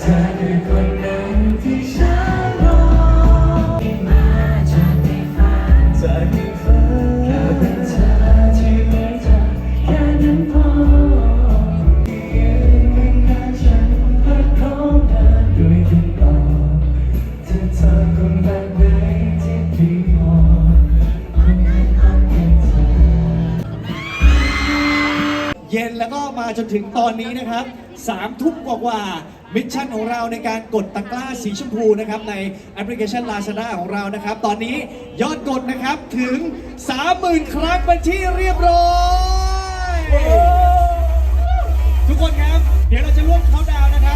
เธอคือคนนั้นที่ฉันรอที่มาจากในฝันจากในฝันแค่นเธอที่ไม่จำแค่นั้นพอยืนข้างฉันแพร้อมเดินด้วยกันต่อเธอเธอคนไหน ย็นแล้วก็มาจนถึงตอนนี้นะครับสามทุ่มกว่าๆมิชชั่นของเราในการกดตะกร้าสีชมพูนะครับในแอปพลิเคชัน Lazada ของเรานะครับ ตอนนี้ยอดกดนะครับถึง 30,000 ครั้งเป็นที่เรียบร้อย ทุกคนครับ เดี๋ยวเราจะร่วมเขาน์ดาวน์นะครับ